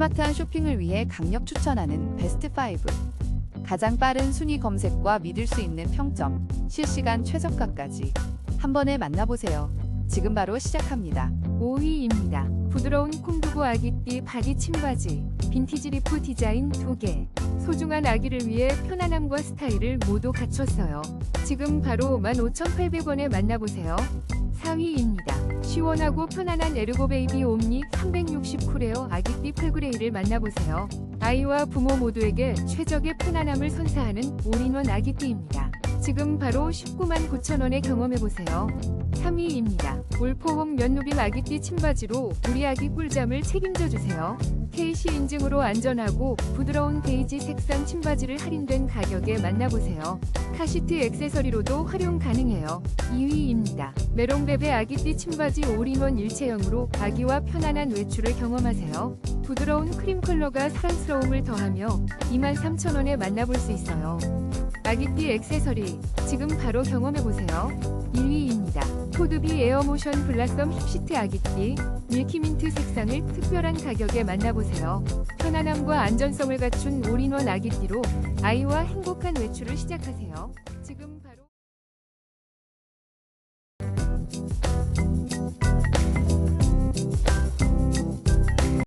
스마트한 쇼핑을 위해 강력 추천하는 베스트 5. 가장 빠른 순위 검색과 믿을 수 있는 평점, 실시간 최저가까지 한 번에 만나보세요. 지금 바로 시작합니다. 5위입니다. 부드러운 콩두부 아기띠 바디 침바지, 빈티지 리프 디자인 2개. 소중한 아기를 위해 편안함과 스타일을 모두 갖췄어요. 지금 바로 15,800원에 만나보세요. 4위입니다. 시원하고 편안한 에르고 베이비 옴니 360쿨에어 아기띠 펄그레이를 만나보세요. 아이와 부모 모두에게 최적의 편안함을 선사하는 올인원 아기 띠입니다. 지금 바로 19만 9천원에 경험해보세요. 3위입니다. 울포홈 면누빔 아기띠 침바지로 우리 아기 꿀잠을 책임져 주세요. KC 인증으로 안전하고 부드러운 베이지 색상 침바지를 할인된 가격에 만나보세요. 카시트 액세서리로도 활용 가능해요. 2위입니다. 메롱베베 아기띠 침바지 올인원 일체형으로 아기와 편안한 외출을 경험하세요. 부드러운 크림 컬러가 사랑스러움을 더하며 23,000원에 만나볼 수 있어요. 아기띠 액세서리 지금 바로 경험해보세요. 1위입니다. 코드비 에어모션 블라썸 힙시트 아기띠 밀키민트 색상을 특별한 가격에 만나보세요. 편안함과 안전성을 갖춘 올인원 아기띠로 아이와 행복한 외출을 시작하세요.